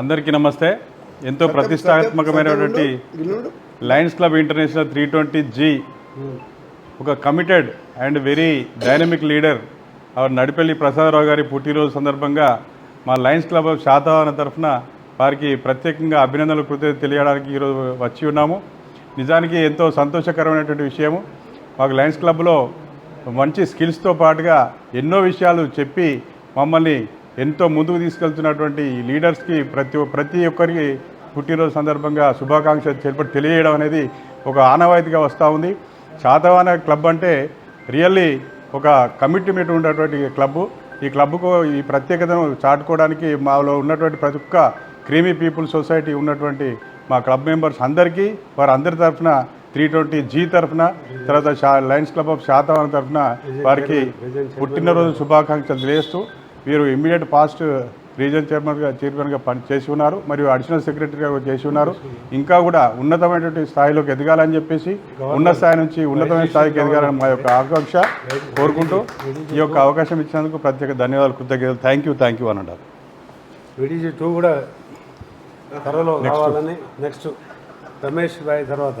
అందరికీ నమస్తే. ఎంతో ప్రతిష్టాత్మకమైనటువంటి lions club international three twenty G ఒక committed and very dynamic leader our Nadipalli Prasada Rao గారి పుట్టినరోజు సందర్భంగా మా లయన్స్ క్లబ్ ఆఫ్ శాతవాహన తరఫున వారికి ప్రత్యేకంగా అభినందనలు కృతజ్ఞతలు తెలియడానికి ఈరోజు వచ్చి ఉన్నాము. నిజానికి ఎంతో సంతోషకరమైనటువంటి విషయము. మాకు లయన్స్ క్లబ్లో మంచి స్కిల్స్తో పాటుగా ఎన్నో విషయాలు చెప్పి మమ్మల్ని ఎంతో ముందుకు తీసుకెళ్తున్నటువంటి ఈ లీడర్స్కి ప్రతి ప్రతి ఒక్కరికి పుట్టినరోజు సందర్భంగా శుభాకాంక్షలు చేపట్టి తెలియజేయడం అనేది ఒక ఆనవాయితీగా వస్తూ ఉంది. శాతవాన క్లబ్ అంటే రియల్లీ ఒక కమిట్మెంట్ ఉన్నటువంటి క్లబ్బు ఈ క్లబ్కు ఈ ప్రత్యేకతను చాటుకోవడానికి మాలో ఉన్నటువంటి ప్రతి ఒక్క క్రీమీ పీపుల్ సొసైటీ ఉన్నటువంటి మా క్లబ్ మెంబర్స్ అందరికీ వారు అందరి తరఫున త్రీ ట్వంటీ జీ తరఫున తర్వాత లయన్స్ క్లబ్ ఆఫ్ శాతవాన తరఫున వారికి పుట్టినరోజు శుభాకాంక్షలు తెలియజేస్తూ వీరు ఇమ్మీడియట్ పాస్ట్ రీజన్ చైర్మన్గా చైర్మన్గా పని చేసి ఉన్నారు మరియు అడిషనల్ సెక్రటరీగా చేసి ఉన్నారు. ఇంకా కూడా ఉన్నతమైనటువంటి స్థాయిలోకి ఎదగాలని చెప్పేసి ఉన్నత స్థాయి నుంచి ఉన్నతమైన స్థాయికి ఎదగాలని మా యొక్క ఆకాంక్ష కోరుకుంటూ ఈ యొక్క అవకాశం ఇచ్చినందుకు ప్రత్యేక ధన్యవాదాలు కృతజ్ఞతలు. థ్యాంక్ యూ థ్యాంక్ యూ అని అంటారు విడిజీ టూ కూడా త్వరలో కావాలని నెక్స్ట్ రమేష్ బాయ్ తర్వాత.